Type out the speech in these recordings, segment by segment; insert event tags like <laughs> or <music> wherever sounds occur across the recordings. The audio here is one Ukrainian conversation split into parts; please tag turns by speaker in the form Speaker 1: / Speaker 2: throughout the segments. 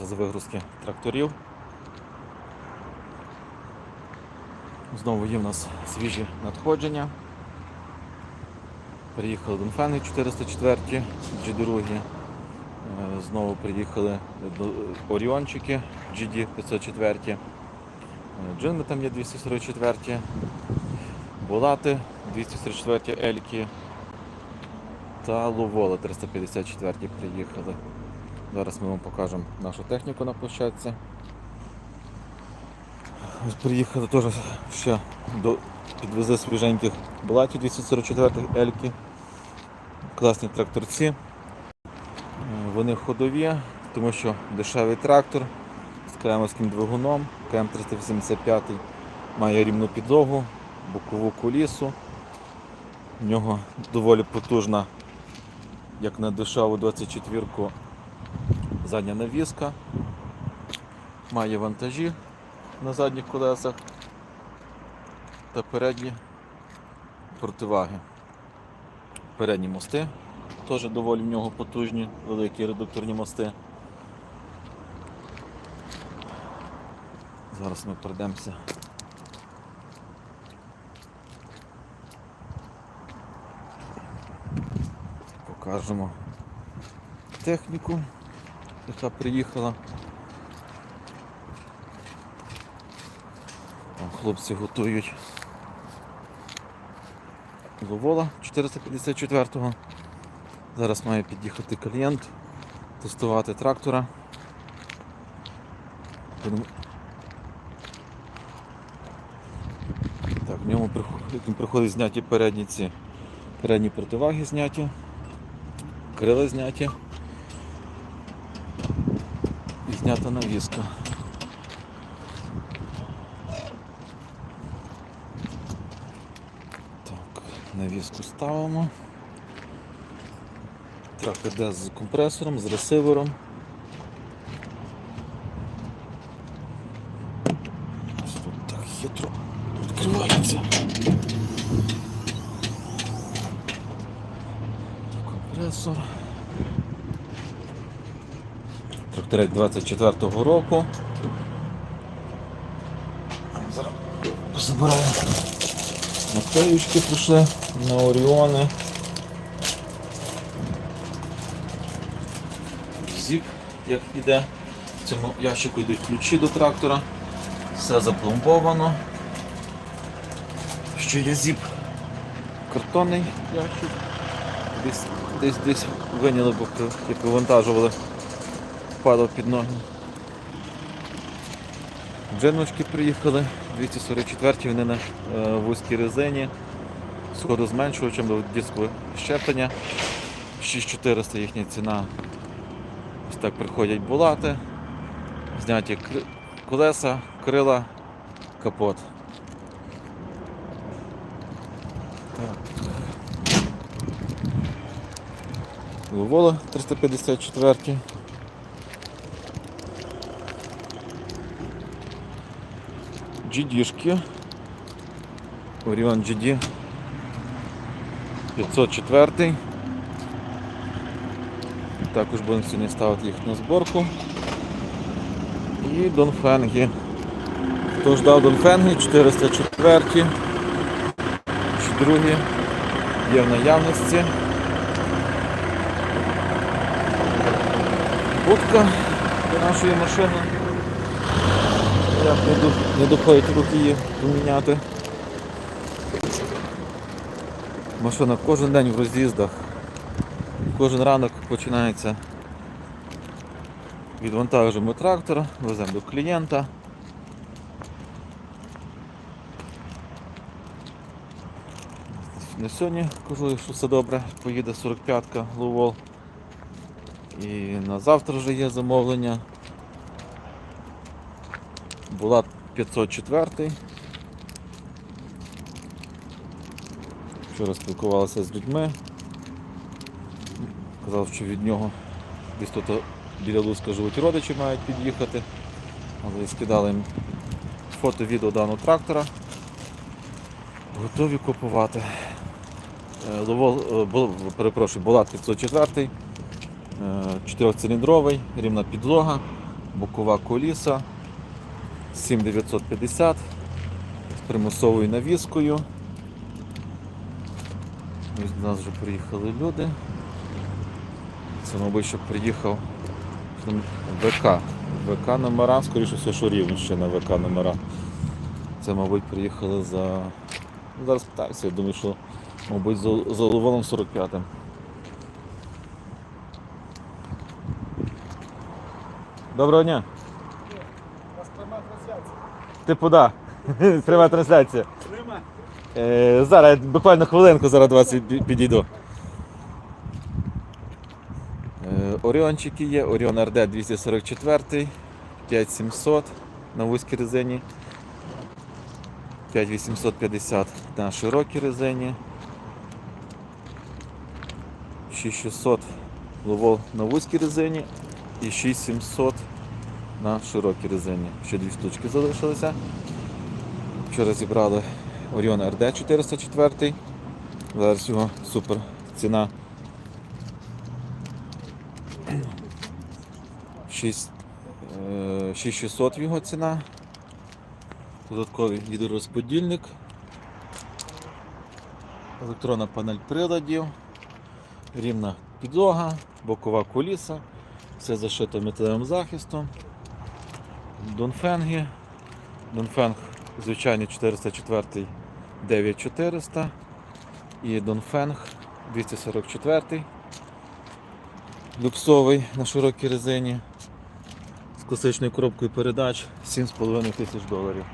Speaker 1: з вигрузки тракторів. Знову є в нас свіжі надходження. Приїхали Донфенги 404 G2. Е, Знову приїхали Оріончики GD 504. Е, Джинми там є 244. Булати 244 Ельки та Луволи 354 приїхали. Зараз ми вам покажемо нашу техніку на площадці. Приїхали теж ще до, підвезли свіженьких Булатів 244 Ельки. Класні тракторці. Е, Вони ходові, тому що дешевий трактор з КМовським двигуном, КМ385 має рівну підлогу, бокову колісу. В нього доволі потужна, як на дешеву 24-ку задня навіска, має вантажі на задніх колесах та передні противаги. Передні мости теж доволі в нього потужні, великі редукторні мости. Зараз ми пройдемося. Покажемо техніку, яка приїхала. Хлопці готують Ловола 454-го. Зараз має під'їхати клієнт, тестувати трактора. Так, в ньому приходить зняті передні ці передні противаги зняті, крила зняті і знята навіска. Так, навіску ставимо. Трактор йде з компресором, з ресивером. Ось тут так хитро відкривається. Компресор. 24-го року. Зараз позабираємо. Наклеючки прийшли на Оріони. Зіп, як іде. В цьому ящику йдуть ключі до трактора. Все запломбовано. Ще є зіп. Картонний ящик. Десь десь, десь виняли, бо як вивантажували, впадав під ноги. Джиночки приїхали, 244-ті вони на е, вузькій резині, з ходозменшувачем до дискове щеплення. 6400 їхня ціна. Ось так приходять булати, зняті колеса, крила, капот. Так. Ловола 354. GD-шки. Orion GD 504. Також будемо сьогодні ставити їх на зборку. І Донфенги. Хто ждав Донфенги 404. Чи другі є в наявності. Будка до нашої машини. До, не доходять руки її поміняти. Машина кожен день в роз'їздах. Кожен ранок починається. Відвантажуємо трактор, веземо до клієнта. На сьогодні кажу, що все добре, поїде 45-ка Лувол. І на завтра вже є замовлення. Була 504. Вчора спілкувалися з людьми. Казав, що від нього десь тут біля Луцька живуть родичі мають під'їхати. Але скидали їм фото, відео даного трактора. Готові купувати. Е, Ловол, е, перепрошую, Булат 504, е, чотирьохциліндровий, рівна підлога, бокова коліса 7950 з примусовою навіскою. Ось до нас вже приїхали люди. Це, мабуть, що приїхав ВК. ВК номера, скоріше все, що Рівненщина ВК номера. Це, мабуть, приїхали за. Зараз питаюся, я думаю, що, мабуть, за, за Ловоном 45-м. Доброго дня.
Speaker 2: Трансляція.
Speaker 1: Типу, да. <laughs> Пряма трансляція.
Speaker 2: Пряма.
Speaker 1: Е, зараз буквально хвилинку зараз до вас пі- підійду. Е, Оріончики є, Оріон РД 244, 5700 на вузькій резині, 5850 на широкій резині, 6600 ловол на вузькій резині і 6700 на широкій резині. Ще дві штучки залишилися. Вчора зібрали Orion RD 404. Зараз його супер ціна. 6, е, 6600 його ціна. Додатковий гідророзподільник. Електронна панель приладів. Рівна підлога, бокова коліса. Все зашито металевим захистом. Донфенги. Донфенг звичайний 404 9400 і Донфенг 244 люксовий на широкій резині з класичною коробкою передач 7,5 тисяч доларів.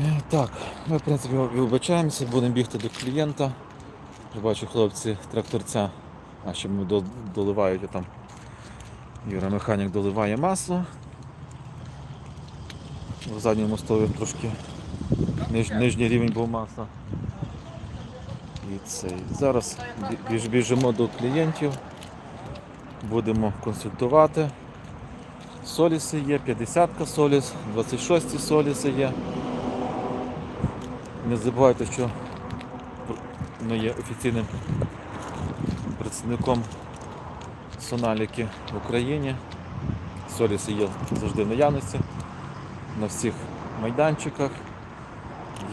Speaker 1: Е, Так, ми в принципі вибачаємося, будемо бігти до клієнта. Бачу хлопці тракторця, а ще ми доливають там. Юра механік доливає масло. В задньому стові трошки ниж, нижній рівень був масла. І цей. Зараз біж, біжимо до клієнтів, будемо консультувати. Соліси є, 50-ка соліс, 26 соліси є. Не забувайте, що ми є офіційним представником Соналіки в Україні. Соліси є завжди в наявності на всіх майданчиках.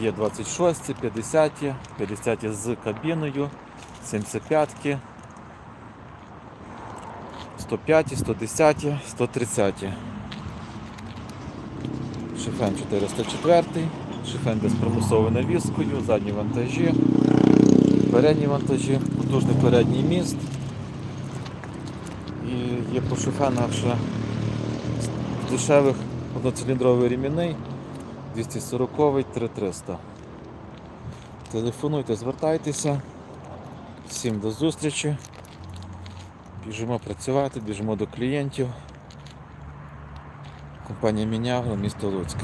Speaker 1: Є 26, 50, 50 з кабіною, 75, 105, 110, 130. Шифен 404, шифен без примусовою навіскою, задні вантажі, передні вантажі, потужний передній міст. Є по шифенах з дешевих одноциліндровий ремінний 240 3300. Телефонуйте, звертайтеся. Всім до зустрічі. Біжимо працювати, біжимо до клієнтів. Компанія Мінягро, місто Луцьк.